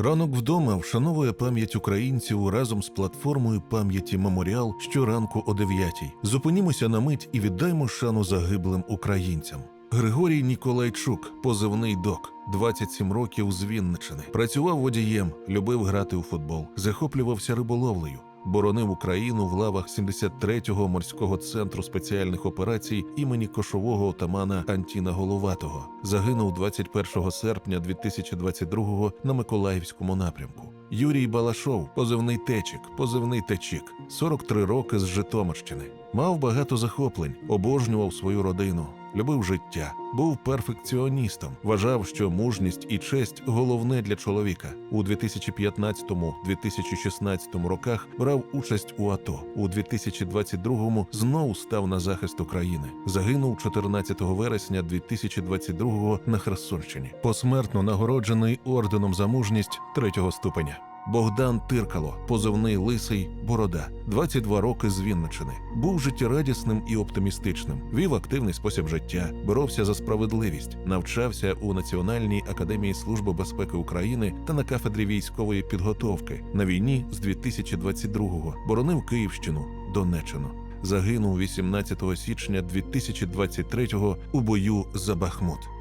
Ранок вдома вшановує пам'ять українців разом з платформою пам'яті Меморіал щоранку о 9-й. Зупинімося на мить і віддаймо шану загиблим українцям. Григорій Ніколайчук, позивний док, 27 років з Вінничини. Працював водієм, любив грати у футбол, захоплювався риболовлею. Боронив Україну в лавах 73-го морського центру спеціальних операцій імені кошового отамана Антіна Головатого. Загинув 21 серпня 2022-го на Миколаївському напрямку. Юрій Балашов, позивний течик, позивний течік, 43 роки з Житомирщини. Мав багато захоплень, обожнював свою родину, любив життя, був перфекціоністом, вважав, що мужність і честь головне для чоловіка. У 2015-2016 роках брав участь у АТО. У 2022-му знову став на захист України. Загинув 14 вересня 2022-го на Херсонщині. Посмертно нагороджений орденом за мужність третього ступеня. Богдан Тиркало, позивний лисий Борода, 22 роки з Вінничини. Був життєрадісним і оптимістичним. Вів активний спосіб життя, боровся за справедливість, навчався у Національній академії служби безпеки України та на кафедрі військової підготовки на війні з 2022-го. Боронив Київщину, Донеччину. Загинув 18 січня 2023-го у бою за Бахмут.